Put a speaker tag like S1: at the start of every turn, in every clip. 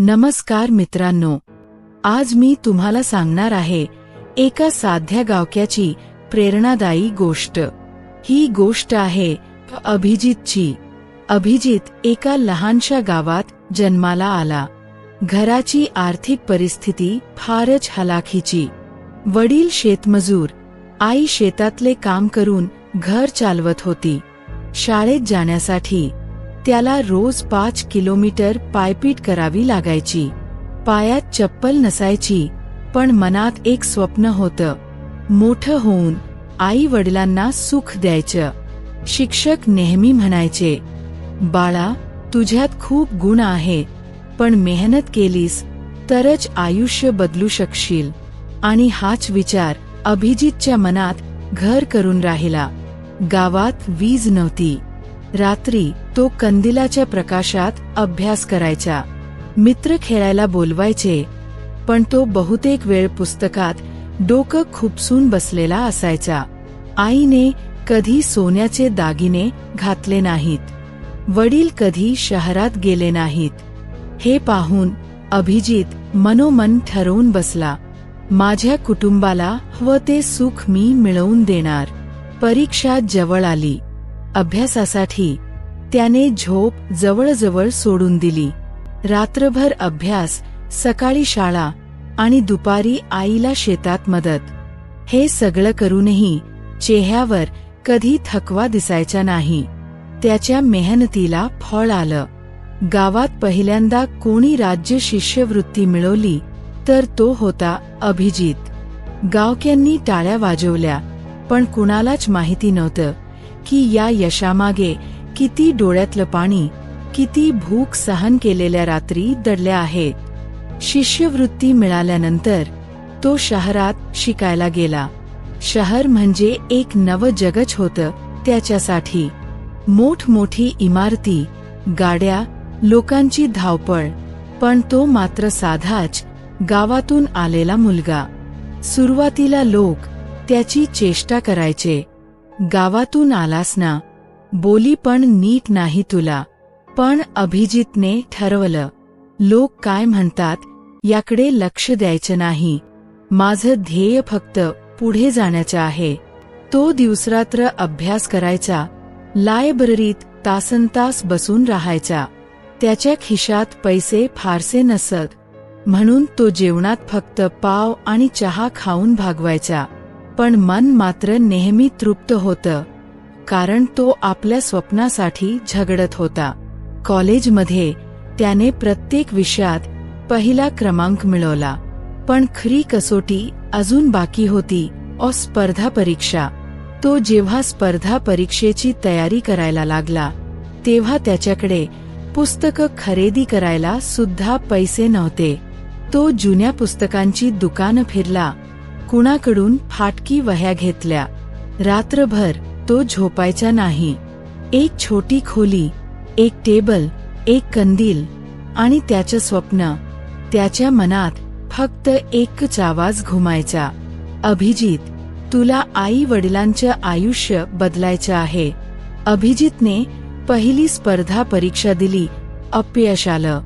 S1: नमस्कार मित्रांनो आज मी तुम्हाला सांगणार आहे एका साध्या गावक्याची प्रेरणादायी गोष्ट. ही गोष्ट आहे अभिजितची. अभिजित एका लहानशा गावात जन्माला आला. घराची आर्थिक परिस्थिती फारच हलाखीची. वडील शेतमजूर आई शेतातले काम करून घर चालवत होती. शाळेत जाण्यासाठी त्याला रोज पाच किलोमीटर पायपीट करावी लागायची. पायात चप्पल नसायची पण मनात एक स्वप्न होतं. मोठं होऊन आई वडिलांना सुख द्यायचं. शिक्षक नेहमी म्हणायचे बाळा तुझ्यात खूप गुण आहे पण मेहनत केलीस तरच आयुष्य बदलू शकशील. आणि हाच विचार अभिजितच्या मनात घर करून राहिला. गावात वीज नव्हती. रात्री तो कंदिलाच्या प्रकाशात अभ्यास करायचा. मित्र खेळायला बोलवायचे पण तो बहुतेक वेळ पुस्तकात डोकं खुपसून बसलेला असायचा. आईने कधी सोन्याचे दागिने घातले नाहीत. वडील कधी शहरात गेले नाहीत. हे पाहून अभिजित मनोमन ठरवून बसला माझ्या कुटुंबाला व ते सुख मी मिळवून देणार. परीक्षा जवळ आली. अभ्यासासाठी त्याने झोप जवळजवळ सोडून दिली. रात्रभर अभ्यास सकाळी शाळा आणि दुपारी आईला शेतात मदत. हे सगळं करूनही चेह्यावर कधी थकवा दिसायचा नाही. त्याच्या मेहनतीला फळ आलं. गावात पहिल्यांदा कोणी राज्य शिष्यवृत्ती मिळवली तर तो होता अभिजित. गावक्यांनी टाळ्या वाजवल्या पण कुणालाच माहिती नव्हतं. की या यशामागे किती डोळ्यातलं पाणी किती भूक सहन केलेल्या रात्री दडल्या आहेत. शिष्यवृत्ती मिळाल्यानंतर तो शहरात शिकायला गेला. शहर म्हणजे एक नवं जगच होतं त्याच्यासाठी. मोठमोठी इमारती गाड्या लोकांची धावपळ पण तो मात्र साधाच गावातून आलेला मुलगा. सुरुवातीला लोक त्याची चेष्टा करायचे. गावातून आलास ना. बोली पण नीट नाही तुला. पण अभिजितने ठरवलं. लोक काय म्हणतात याकडे लक्ष द्यायचं नाही. माझं ध्येय फक्त पुढे जाण्याचं आहे. तो दिवसरात्र अभ्यास करायचा. लायब्ररीत तासनतास बसून राहायचा. त्याच्या खिशात पैसे फारसे नसत. म्हणून तो जेवणात फक्त पाव आणि चहा खाऊन भागवायचा. पण मन मात्र नेहमी तृप्त होतं कारण तो आपल्या स्वप्नासाठी झगडत होता. कॉलेजमध्ये त्याने प्रत्येक विषयात पहिला क्रमांक मिळवला पण खरी कसोटी अजून बाकी होती ओ स्पर्धा परीक्षा. तो जेव्हा स्पर्धा परीक्षेची तयारी करायला लागला तेव्हा त्याच्याकडे पुस्तकं खरेदी करायला सुद्धा पैसे नव्हते. तो जुन्या पुस्तकांची दुकानं फिरला कुणाकडून फाटकी वह्या घेतल्या? रात्रभर तो झोपायचा नाही. एक छोटी खोली एक टेबल एक कंदील आणि त्याचं स्वप्न. त्याच्या मनात फक्त एकच आवाज घुमायचा. अभिजित तुला आई वडिलांचं आयुष्य बदलायचं आहे. अभिजितने पहिली स्पर्धा परीक्षा दिली अपयश आलं.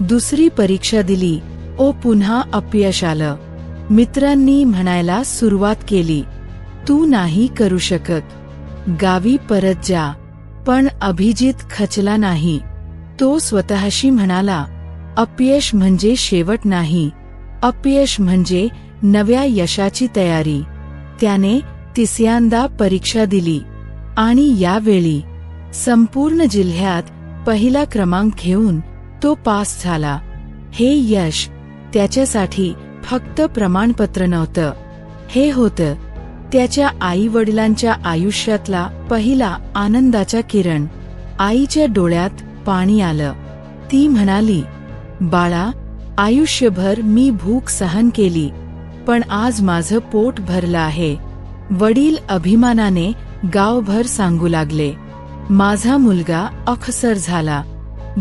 S1: दुसरी परीक्षा दिली ओ पुन्हा अपयश आलं. मित्रांनी म्हणायला सुरुवात केली तू नाही करू शकत. गावी परत जा. पण अभिजित खचला नाही. तो स्वतःशी म्हणाला अपयश म्हणजे शेवट नाही. अपयश म्हणजे नव्या यशाची तयारी. त्याने तिसऱ्यांदा परीक्षा दिली आणि यावेळी संपूर्ण जिल्ह्यात पहिला क्रमांक घेऊन तो पास झाला. हे यश त्याच्यासाठी फक्त प्रमाणपत्र नव्हतं. हे होतं त्याच्या आई वडिलांच्या आयुष्यातला पहिला आनंदाचा किरण. आईच्या डोळ्यात पाणी आलं. ती म्हणाली बाळा आयुष्यभर मी भूक सहन केली पण आज माझं पोट भरलं आहे. वडील अभिमानाने गावभर सांगू लागले. माझा मुलगा अखसर झाला.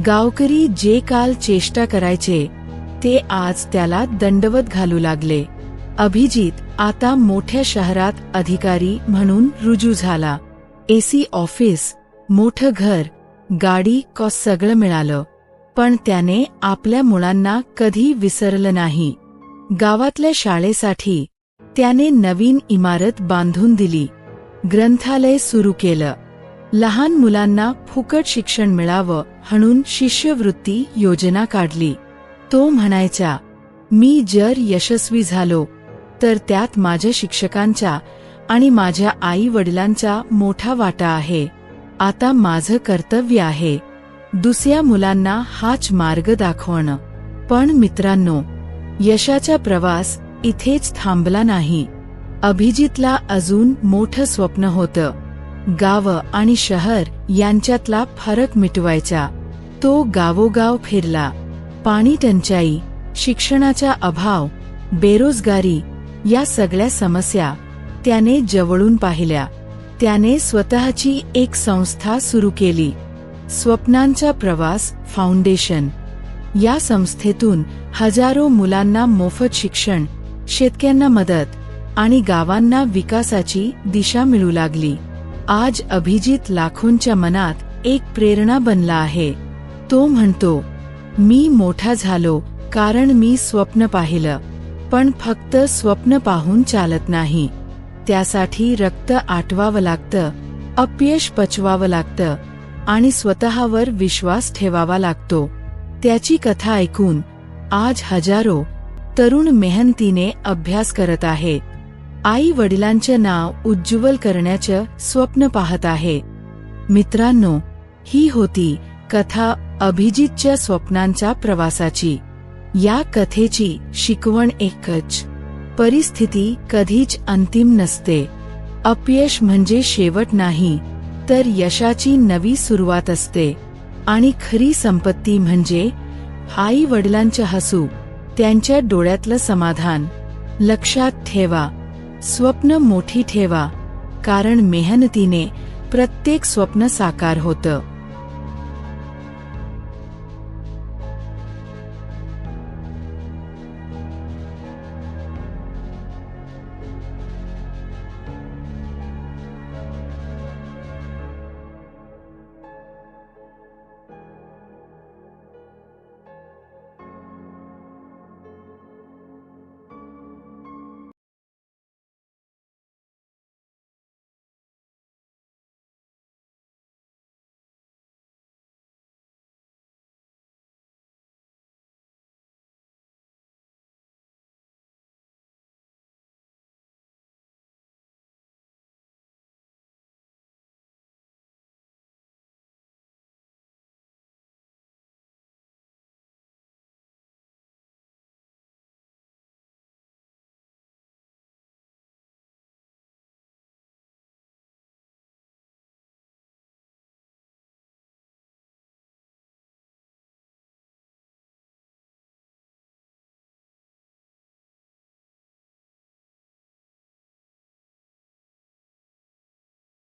S1: गावकरी जे काल चेष्टा करायचे ते आज त्याला दंडवत घालू लागले. अभिजित आता मोठ्या शहरात अधिकारी म्हणून रुजू झाला. एसी ऑफिस मोठं घर गाडी कॉ सगळं मिळालं. पण त्याने आपल्या मुलांना कधी विसरलं नाही. गावातल्या शाळेसाठी त्याने नवीन इमारत बांधून दिली. ग्रंथालय सुरू केलं. लहान मुलांना फुकट शिक्षण मिळावं म्हणून शिष्यवृत्ती योजना काढली. तो म्हणायचा मी जर यशस्वी झालो तर त्यात माझ्या शिक्षकांच्या आणि माझ्या आई वडिलांचा मोठा वाटा आहे. आता माझं कर्तव्य आहे दुसऱ्या मुलांना हाच मार्ग दाखवणं. पण मित्रांनो यशाचा प्रवास इथेच थांबला नाही. अभिजितला अजून मोठं स्वप्न होतं. गावं आणि शहर यांच्यातला फरक मिटवायचा. तो गावोगाव फिरला. पाणी टंचाई शिक्षणाचा अभाव बेरोजगारी या सगळ्या समस्या त्याने जवळून पाहिल्या. त्याने स्वतःची एक संस्था सुरू केली. स्वप्नांचा प्रवास फाउंडेशन. या संस्थेतून हजारो मुलांना मोफत शिक्षण शेतकऱ्यांना मदत आणि गावांना विकासाची दिशा मिळू लागली. आज अभिजित लाखोंच्या मनात एक प्रेरणा बनला आहे. तो म्हणतो मी मोठा झालो कारण मी स्वप्न पाहिलं पण फक्त स्वप्न पाहून चालत नाही. त्यासाठी रक्त आटवावं लागतं अपयश पचवावं लागतं आणि स्वतःवर विश्वास ठेवावा लागतो. त्याची कथा ऐकून आज हजारो तरुण मेहनतीने अभ्यास करत आहेत आई वडिलांचं नाव उज्ज्वल करण्याचं स्वप्न पाहत आहे. मित्रांनो ही होती कथा अभिजितच्या स्वप्नांच्या प्रवासाची. या कथेची शिकवण एकच. परिस्थिती कधीच अंतिम नसते. अपयश म्हणजे शेवट नाही तर यशाची नवी सुरुवात असते. आणि खरी संपत्ती म्हणजे आई वडिलांच्या हसू त्यांच्या डोळ्यातलं समाधान. लक्षात ठेवा स्वप्न मोठी ठेवा कारण मेहनतीने प्रत्येक स्वप्न साकार होतं.